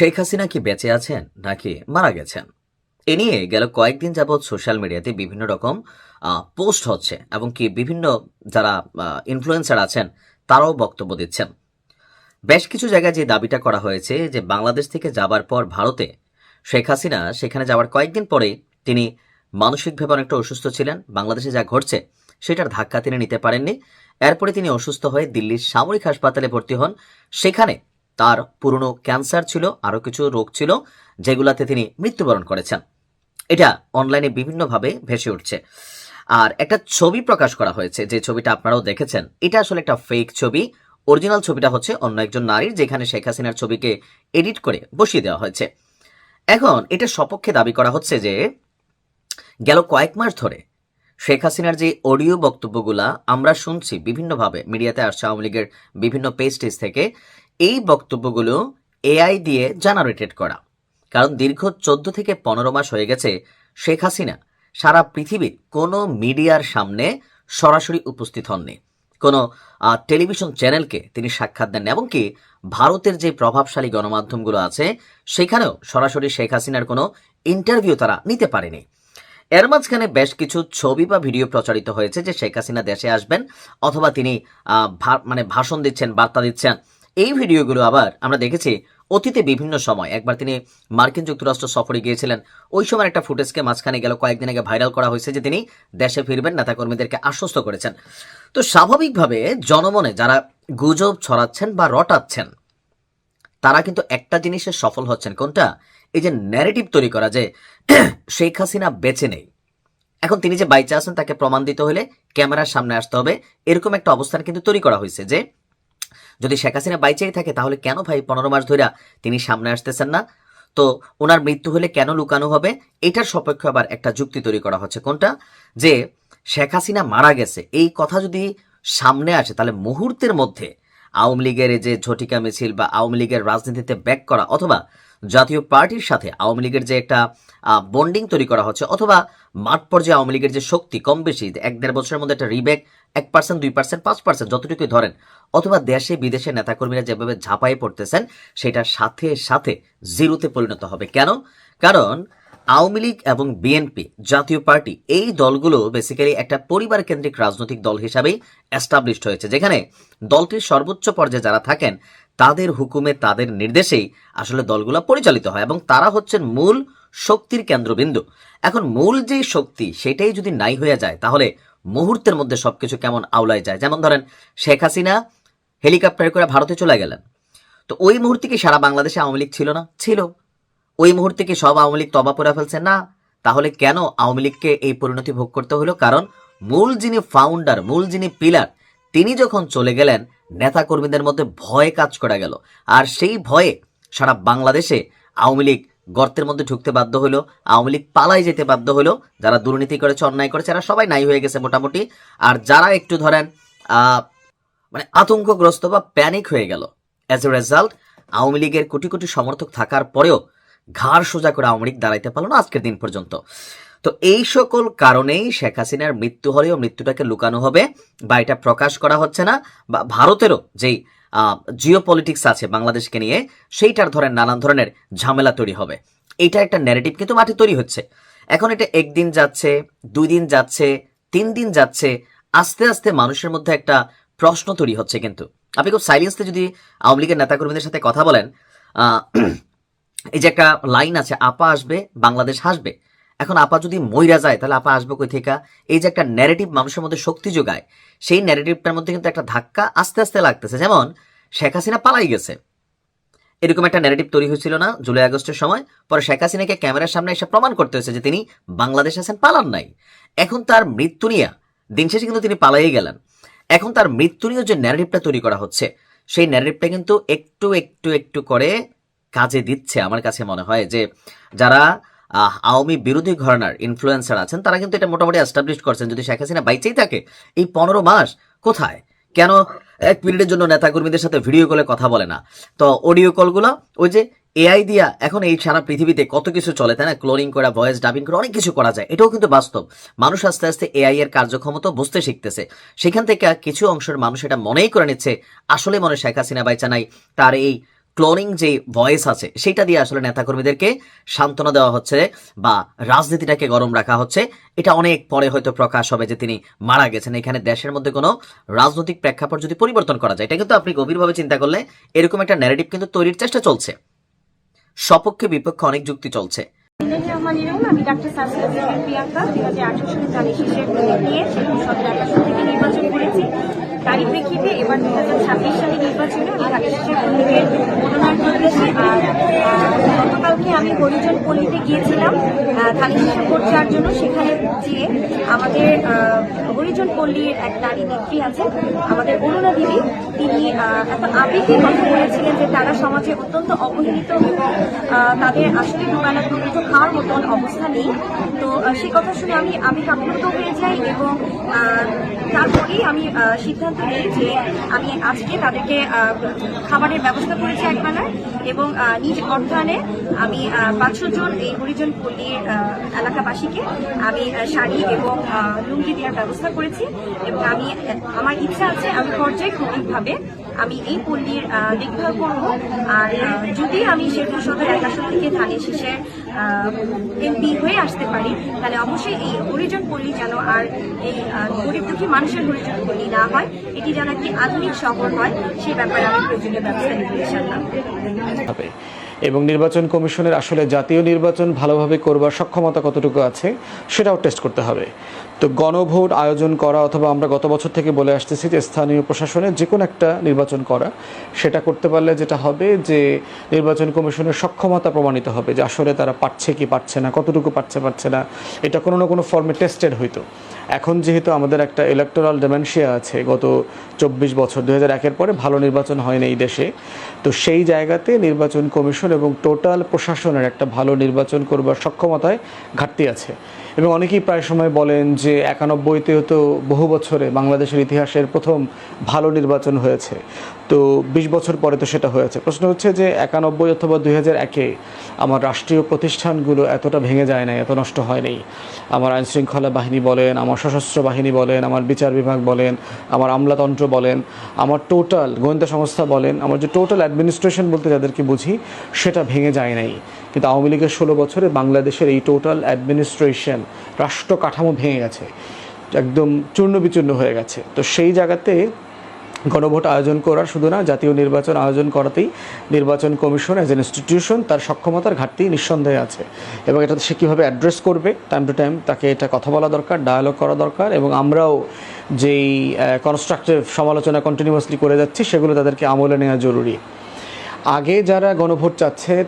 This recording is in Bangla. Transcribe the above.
শেখ হাসিনা কি বেঁচে আছেন নাকি মারা গেছেন? এ নিয়ে গেল কয়েকদিন যাবৎ সোশ্যাল মিডিয়াতে বিভিন্ন রকম পোস্ট হচ্ছে এবং কি বিভিন্ন যারা ইনফ্লুয়েন্সার আছেন তারাও বক্তব্য দিচ্ছেন। বেশ কিছু জায়গায় যে দাবিটা করা হয়েছে যে বাংলাদেশ থেকে যাবার পর ভারতে শেখ হাসিনা, সেখানে যাওয়ার কয়েকদিন পরে তিনি মানসিকভাবে অনেকটা অসুস্থ ছিলেন। বাংলাদেশে যা ঘটছে সেটার ধাক্কা তিনি নিতে পারেননি। এরপরে তিনি অসুস্থ হয়ে দিল্লির সামরিক হাসপাতালে ভর্তি হন। সেখানে তার পুরনো ক্যান্সার ছিল আরও কিছু রোগ ছিল, যেগুলাতে তিনি মৃত্যুবরণ করেছেন। এটা অনলাইনে বিভিন্নভাবে ভেসে উঠছে। আর একটা ছবি প্রকাশ করা হয়েছে, যে ছবিটা আপনারাও দেখেছেন, এটা আসলে একটা ফেক ছবি। অরিজিনাল ছবিটা হচ্ছে অন্য একজন নারীর, যেখানে শেখ হাসিনার ছবিকে এডিট করে বসিয়ে দেওয়া হয়েছে। এখন এটা সপক্ষে দাবি করা হচ্ছে যে, গেল কয়েক মাস ধরে শেখ হাসিনার যে অডিও বক্তব্যগুলা আমরা শুনছি, বিভিন্নভাবে, মিডিয়াতে আসছে, আওয়ামী লীগের বিভিন্ন পেজ টেজ থেকে এই বক্তব্যগুলো এআই দিয়ে জেনারেটেড করা। কারণ দীর্ঘ চোদ্দ থেকে পনেরো মাস হয়ে গেছে শেখ হাসিনা সারা পৃথিবীর কোনো মিডিয়ার সামনে সরাসরি উপস্থিত হননি। কোনো টেলিভিশন চ্যানেলকে তিনি সাক্ষাৎ দেন এমনকি ভারতের যে প্রভাবশালী গণমাধ্যমগুলো আছে, সেখানেও সরাসরি শেখ হাসিনার কোনো ইন্টারভিউ তারা নিতে পারেনি। এর মাঝখানে বেশ কিছু ছবি বা ভিডিও প্রচারিত হয়েছে যে শেখ হাসিনা দেশে আসবেন অথবা তিনি মানে ভাষণ দিচ্ছেন, বার্তা দিচ্ছেন। এই ভিডিওগুলো আবার আমরা দেখেছি অতীতে বিভিন্ন সময়। একবার তিনি মার্কিন যুক্তরাষ্ট্র সফরে গিয়েছিলেন। ওই সময় একটা ফুটেজকে মাঝখানে গেল, কয়েকদিন আগে ভাইরাল করা হয়েছে যে তিনি দেশে ফিরবেন নেতাকর্মীদেরকে আশ্বস্ত করেছেন। তো স্বাভাবিকভাবে জনমনে যারা গুজব ছড়াচ্ছেন বা রটাচ্ছেন, তারা কিন্তু একটা জিনিসে সফল হচ্ছেন। কোনটা? এই যে ন্যারেটিভ তৈরি করা যে শেখ হাসিনা বেঁচে নেই। এখন তিনি যে বাইচে আছেন তাকে প্রমাণ দিতে হলে ক্যামেরার সামনে আসতে হবে, এরকম একটা অবস্থান কিন্তু তৈরি করা হয়েছে যে যদি শেখ হাসিনা বাইচেই থাকে, তাহলে কেন ভাই পনেরো মাস ধরে তিনি সামনে আসতেছেন না? তো ওনার মৃত্যু হলে কেন লুকানো হবে? এটার সপক্ষে আবার একটা যুক্তি তৈরি করা হচ্ছে। কোনটা? যে শেখ হাসিনা মারা গেছে। এই কথা যদি সামনে আসে, তাহলে মুহূর্তের মধ্যে আওয়ামী লীগের যে ঝটিকা মিছিল বা আওয়ামী লীগের রাজনীতিতে ব্যাক করা অথবা জাতীয় পার্টির সাথে আওয়ামী লীগের যে একটা বন্ডিং তৈরি করা হচ্ছে অথবা মাঠ পর্যায়ে আওয়ামী লীগের যে শক্তি কম বেশি, এক দেড় বছরের মধ্যে একটা রিব্যাক, এক পার্সেন্ট দুই পার্সেন্ট পাঁচ পার্সেন্ট যতটুকুই ধরেন, অথবা দেশে বিদেশে নেতাকর্মীরা যেভাবে ঝাঁপায়ে পড়তেছেন, সেটার সাথে সাথে জিরোতে পরিণত হবে। কেন? কারণ আওয়ামী লীগ এবং বিএনপি জাতীয় পার্টি, এই দলগুলো বেসিক্যালি একটা পরিবার কেন্দ্রিক রাজনৈতিক দল হিসাবেই এস্টাবলিশড হয়েছে, যেখানে দলটির সর্বোচ্চ পর্যায়ে যারা থাকেন তাদের হুকুমে, তাদের নির্দেশেই আসলে দলগুলো পরিচালিত হয় এবং তারা হচ্ছেন মূল শক্তির কেন্দ্রবিন্দু। এখন মূল যে শক্তি, সেটাই যদি নাই হয়ে যায়, তাহলে মুহূর্তের মধ্যে সবকিছু কেমন আওলায় যায়? যেমন ধরেন, শেখ হাসিনা হেলিকপ্টারে করে ভারতে চলে গেলেন। তো ওই মুহূর্তে কি সারা বাংলাদেশে আওয়ামী লীগ ছিল না? ছিল। ওই মুহূর্তে কি সব আওয়ামী লীগ তবা পড়ে ফেলছে? না। তাহলে কেন আওয়ামী লীগকে এই পরিণতি ভোগ করতে হলো? কারণ মূল যিনি ফাউন্ডার মূল যিনি পিলার তিনি যখন চলে গেলেন নেতা কর্মীদের মধ্যে ভয় কাজ করা গেল। আর সেই ভয়ে সারা বাংলাদেশে আওয়ামী লীগ গর্তের মধ্যে ঢুকতে বাধ্য হলো, আওয়ামী লীগ পালাই যেতে বাধ্য হলো, যারা দুর্নীতি করেছে, অন্যায় করেছে, এরা সবাই নাই হয়ে গেছে মোটামুটি। আর যারা একটু ধরেন মানে আতঙ্কগ্রস্ত বা প্যানিক হয়ে গেল। অ্যাজ এ রেজাল্ট আওয়ামী লীগের কোটি কোটি সমর্থক থাকার পরেও ঘাড় সোজা করে আওয়ামী লীগ দাঁড়াইতে পারল না আজকের দিন পর্যন্ত। তো এই সকল কারণেই শেখ হাসিনার মৃত্যু হলেও মৃত্যুটাকে লুকানো হবে বা এটা প্রকাশ করা হচ্ছে না বা ভারতেরও যেই জিও পলিটিক্স আছে বাংলাদেশকে নিয়ে, সেইটার ধরেন নানান ধরনের ঝামেলা তৈরি হবে। এটা একটা ন্যারেটিভ কিন্তু মাঠে তৈরি হচ্ছে। এখন এটা একদিন যাচ্ছে, দুই দিন যাচ্ছে, তিন দিন যাচ্ছে, আস্তে আস্তে মানুষের মধ্যে একটা প্রশ্ন তৈরি হচ্ছে কিন্তু। আপনি খুব সাইলেন্সে যদি আওয়ামী লীগের নেতাকর্মীদের সাথে কথা বলেন এই যে একটা লাইন আছে, আপা আসবে, বাংলাদেশ হাসবে এখন আপা যদি মইরা যায়, তাহলে আপা আসবে কই থেকে? এই যে একটা ন্যারেটিভ মানুষের মধ্যে শক্তি যোগায়, সেই ন্যারেটিভটার মধ্যে কিন্তু একটা ধাক্কা আস্তে আস্তে লাগতেছে। যেমন, শেখ হাসিনা পালাই গেছে। এরকম একটা ন্যারেটিভ তৈরি হয়েছিল না, জুলাই আগস্টের সময়। পরে শেখ হাসিনাকে ক্যামেরার সামনে এসে প্রমাণ করতে হয়েছে যে তিনি বাংলাদেশ আছেন, পালান নাই। এখন তার মৃত্যু নিয়ে, দিন শেষে কিন্তু তিনি পালাই গেলেন। এখন তার মৃত্যু নিয়ে যে ন্যারেটিভটা তৈরি করা হচ্ছে, সেই ন্যারেটিভটা কিন্তু একটু একটু একটু করে কাজে দিচ্ছে, আমার কাছে মনে হয় যে, যারা আওয়ামী বিরোধী ঘরানার ইনফ্লুয়েন্সার আছেন, তারা কিন্তু এটা মোটামুটি এস্টাবলিশ করছেন। যদি শেখ হাসিনা বাইচেই থাকে, এই পনেরো মাস কোথায়? কেন এক মিনিটের জন্য নেতাকর্মীদের সাথে ভিডিও কলে কথা বলে না? তো অডিও কলগুলো ওই যে এআই দিয়া এখন এই সারা পৃথিবীতে কত কিছু চলে, তাই না? ক্লোনিং করা ভয়েস ডাবিং করা, অনেক কিছু করা যায়। এটাও কিন্তু বাস্তব। মানুষ আস্তে আস্তে এআই এর কার্যক্ষমতা বুঝতে শিখতেছে। সেখান থেকে কিছু অংশের মানুষ এটা মনেই করে নিচ্ছে। আসলে মনে শেখ হাসিনা বাইচা নাই, তার এই ক্লোনিং যে ভয়েস আছে, সেটা দিয়ে আসলে নেতাকর্মীদেরকে সান্ত্বনা দেওয়া হচ্ছে বা রাজনীতিটাকে গরম রাখা হচ্ছে। এটা অনেক পরে হয়তো প্রকাশ হবে যে তিনি মারা গেছেন। এখানে দেশের মধ্যে কোনো রাজনৈতিক প্রেক্ষাপট যদি পরিবর্তন করা যায়, এটা কিন্তু আপনি গভীরভাবে চিন্তা করলে এরকম একটা ন্যারেটিভ কিন্তু তৈরির চেষ্টা চলছে। সপক্ষে বিপক্ষে অনেক যুক্তি চলছে। আমি ডাক্তার প্রিয়াঙ্কা হাজার আঠারো সালে নিয়ে সতেরো আকাশ থেকে নির্বাচন করেছি। তারই প্রেক্ষিতে এবার দু হাজার ছাব্বিশ সালে নির্বাচনে আমি থেকে মনোনয়ন করেছি আর আহ, গতকালকে আমি হরিজন পল্লীতে গিয়েছিলাম শেষে ভোট যাওয়ার জন্য। সেখানে গিয়ে আমাদের হরিজন পল্লীর এক নারী নেত্রী আছে, আমাদের অরুণা দেবী তিনি এত আবেগের কথা বলেছিলেন যে তারা সমাজে অত্যন্ত অবহেলিত এবং তাদের আসলে দুবেলা দুর্নীত খাওয়ার মতন অবস্থা নেই। তো সেই কথা শুনে আমি আমি আপ্লুত হয়ে যাই এবং তারপরেই আমি সিদ্ধান্ত নিই যে আমি আজকে তাদেরকে খাবারের ব্যবস্থা করেছি একবেলার এবং নিজ অর্থায়নে আমি পাঁচশো জন এই হরিজন পল্লীর এলাকাবাসীকে আমি শাড়ি এবং লুঙ্গি দেওয়ার ব্যবস্থা করেছি এবং আমি, আমার ইচ্ছা আছে আমি পর্যায়ক্রমিকভাবে আমি এই পল্লীর দেখভাল করব। আর যদি আমি শেরপুর সদর এক থেকে ধানের শীষের এমপি হয়ে আসতে পারি, তাহলে অবশ্যই এই হরিজন পল্লী যেন আর এই গরিব দুঃখী মানুষের হরিজন পল্লী না হয়, এটি যেন একটি আধুনিক শহর হয় সেই ব্যাপারে আমি প্রয়োজনীয় ব্যবস্থা নিতে এবং নির্বাচন কমিশনের আসলে জাতীয় নির্বাচন ভালোভাবে করবার সক্ষমতা কতটুকু আছে, সেটাও টেস্ট করতে হবে। তো গণভোট আয়োজন করা অথবা আমরা গত বছর থেকে বলে আসতেছি যে স্থানীয় প্রশাসনের যে কোনো একটা নির্বাচন করা, সেটা করতে পারলে যেটা হবে যে নির্বাচন কমিশনের সক্ষমতা প্রমাণিত হবে যে আসলে তারা পারছে কি পারছে না, কতটুকু পারছে পারছে না। এটা কোনো না কোনো ফর্মে টেস্টেড হইতো। এখন যেহেতু আমাদের একটা ইলেকটোরাল ডেমেনশিয়া আছে, গত চব্বিশ বছর দু হাজার একের পরে ভালো নির্বাচন হয়নি এই দেশে। তো সেই জায়গাতে নির্বাচন কমিশন এবং টোটাল প্রশাসনের একটা ভালো নির্বাচন করবার সক্ষমতায় ঘাটতি আছে। এবং অনেকেই প্রায় সময় বলেন যে একানব্বইতেও তো বহু বছরে বাংলাদেশের ইতিহাসের প্রথম ভালো নির্বাচন হয়েছে। তো বিশ বছর পরে তো সেটা হয়েছে। প্রশ্ন হচ্ছে যে একানব্বই অথবা দুই হাজার একে আমার রাষ্ট্রীয় প্রতিষ্ঠানগুলো এতটা ভেঙে যায় নাই, এত নষ্ট হয় নাই। আমার আইন শৃঙ্খলা বাহিনী বলেন, আমার সশস্ত্র বাহিনী বলেন, আমার বিচার বিভাগ বলেন, আমার আমলাতন্ত্র বলেন, আমার টোটাল গোয়েন্দা সংস্থা বলেন, আমার যে টোটাল অ্যাডমিনিস্ট্রেশন বলতে যাদেরকে বুঝি, সেটা ভেঙে যায় নাই। কিন্তু আওয়ামী লীগের ষোলো বছরে বাংলাদেশের এই টোটাল অ্যাডমিনিস্ট্রেশন রাষ্ট্র কাঠামো ভেঙে গেছে, একদম চূর্ণ বিচূর্ণ হয়ে গেছে। তো সেই জায়গাতে গণভোট আয়োজন করার শুধু না, জাতীয় নির্বাচন আয়োজন করাতেই নির্বাচন কমিশন অ্যাজ এন ইনস্টিটিউশন তার সক্ষমতার ঘাটতি নিঃসন্দেহে আছে। এবং এটা সে কীভাবে অ্যাড্রেস করবে টাইম টু টাইম তাকে এটা কথা বলা দরকার ডায়ালগ করা দরকার এবং আমরাও যেই কনস্ট্রাকটিভ সমালোচনা কন্টিনিউয়াসলি করে যাচ্ছি, সেগুলো তাদেরকে আমলে নেওয়া জরুরি। আগে যারা গণভোট চাচ্ছে